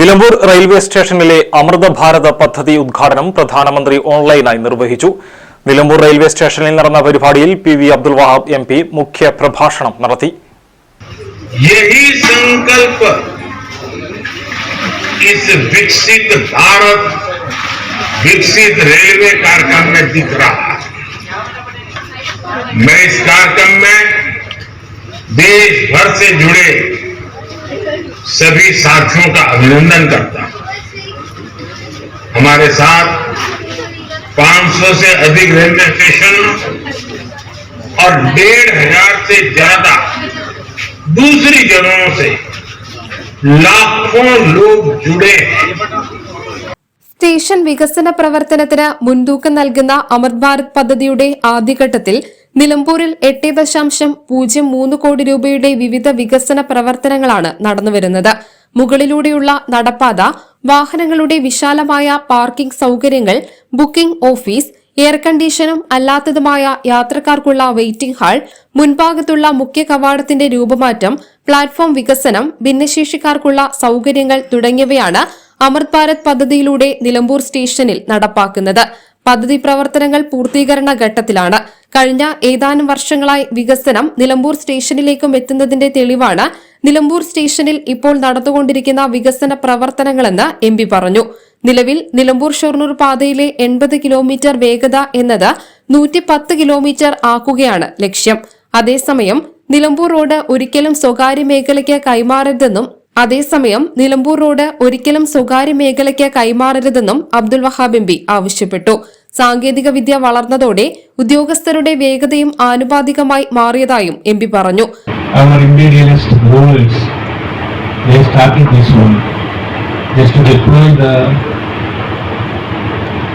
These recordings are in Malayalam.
നിലമ്പൂർ റെയിൽവേ സ്റ്റേഷനിലെ അമൃത ഭാരത പദ്ധതി ഉദ്ഘാടനം പ്രധാനമന്ത്രി ഓൺലൈനായി നിർവഹിച്ചു നിലമ്പൂർ റെയിൽവേ സ്റ്റേഷനിൽ നടന്ന പരിപാടിയിൽ P V Abdul Wahab M P മുഖ്യ പ്രഭാഷണം നടത്തി यही संकल्प इस विकसित भारत विकसित रेलवे कार्यक्रम में दिख रहा है मैं इस कार्यक्रम में देश भर से जुड़े सभी साथियों का अभिनंदन करता हूं हमारे साथ 500 से अधिक रेलवे स्टेशन और डेढ़ हजार से ज्यादा दूसरी जगहों से लाखों लोग जुड़े हैं സ്റ്റേഷൻ വികസന പ്രവർത്തനത്തിന് മുൻതൂക്കം നൽകുന്ന അമൃത് ഭാരത് പദ്ധതിയുടെ ആദ്യഘട്ടത്തിൽ നിലമ്പൂരിൽ എട്ട് ദശാംശം പൂജ്യം മൂന്ന് കോടി രൂപയുടെ വിവിധ വികസന പ്രവർത്തനങ്ങളാണ് നടന്നുവരുന്നത്. മുകളിലൂടെയുള്ള നടപ്പാത വാഹനങ്ങളുടെ വിശാലമായ പാർക്കിംഗ് സൗകര്യങ്ങൾ ബുക്കിംഗ് ഓഫീസ് എയർ കണ്ടീഷനും അല്ലാത്തതുമായ യാത്രക്കാർക്കുള്ള വെയിറ്റിംഗ് ഹാൾ മുൻഭാഗത്തുള്ള മുഖ്യ കവാടത്തിന്റെ രൂപമാറ്റം പ്ലാറ്റ്ഫോം വികസനം ഭിന്നശേഷിക്കാർക്കുള്ള സൗകര്യങ്ങൾ തുടങ്ങിയവയാണ് അമൃത് ഭാരത് പദ്ധതിയിലൂടെ നിലമ്പൂർ സ്റ്റേഷനിൽ നടപ്പാക്കുന്നത്. പദ്ധതി പ്രവർത്തനങ്ങൾ പൂർത്തീകരണ ഘട്ടത്തിലാണ്. കഴിഞ്ഞ ഏതാനും വർഷങ്ങളായി വികസനം നിലമ്പൂർ സ്റ്റേഷനിലേക്കും എത്തുന്നതിന്റെ തെളിവാണ് നിലമ്പൂർ സ്റ്റേഷനിൽ ഇപ്പോൾ നടന്നുകൊണ്ടിരിക്കുന്ന വികസന പ്രവർത്തനങ്ങളെന്ന് എം പറഞ്ഞു. നിലവിൽ നിലമ്പൂർ ഷൊർണൂർ പാതയിലെ എൺപത് കിലോമീറ്റർ വേഗത എന്നത് നൂറ്റി പത്ത് കിലോമീറ്റർ ആക്കുകയാണ് ലക്ഷ്യം. അതേസമയം നിലമ്പൂർ റോഡ് ഒരിക്കലും സ്വകാര്യ മേഖലയ്ക്ക് കൈമാറരുതെന്നും അതേസമയം നിലമ്പൂർ റോഡ് ഒരിക്കലും സ്വകാര്യ മേഖലയ്ക്ക് കൈമാറരുതെന്നും അബ്ദുൽ വഹാബ് എംപി ആവശ്യപ്പെട്ടു. സാങ്കേതിക വിദ്യ വളർന്നതോടെ ഉദ്യോഗസ്ഥരുടെ വേഗതയും ആനുപാതികമായി മാറിയതായും എം പി പറഞ്ഞു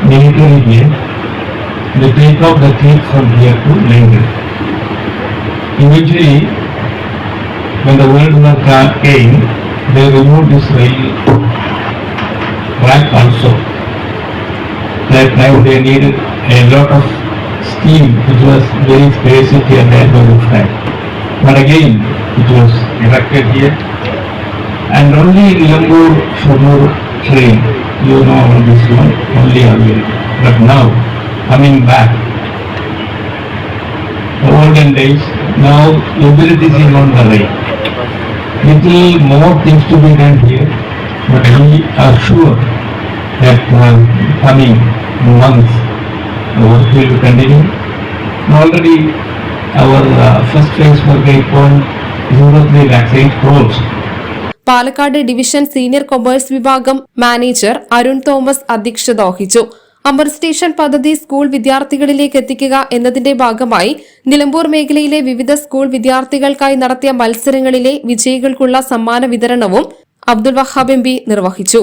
military here. They take off the thief from here to London. Eventually, when the World War came, they removed this rail track also. That time they needed a lot of steam, which was very basic and that was. But again, it was erected here. And only Lambur Shomur train, you know on this one, only available. But now, coming back, the olden days, now everything is on the rail. Little more things to be done here, but we are sure that uh, coming months, the work will continue. Already our uh, first phase for the point zero three lakhs eight crores. Palakkad division senior commerce വിഭാഗം മാനേജർ അരുൺ തോമസ് അധ്യക്ഷത വഹിച്ചു അമർ സ്റ്റേഷൻ പദ്ധതി സ്കൂൾ വിദ്യാർത്ഥികളിലേക്ക് എത്തിക്കുക എന്നതിന്റെ ഭാഗമായി നിലമ്പൂർ മേഖലയിലെ വിവിധ സ്കൂൾ വിദ്യാർത്ഥികൾക്കായി നടത്തിയ മത്സരങ്ങളിലെ വിജയികൾക്കുള്ള സമ്മാന വിതരണവും അബ്ദുൾ വഹാബ് എം നിർവഹിച്ചു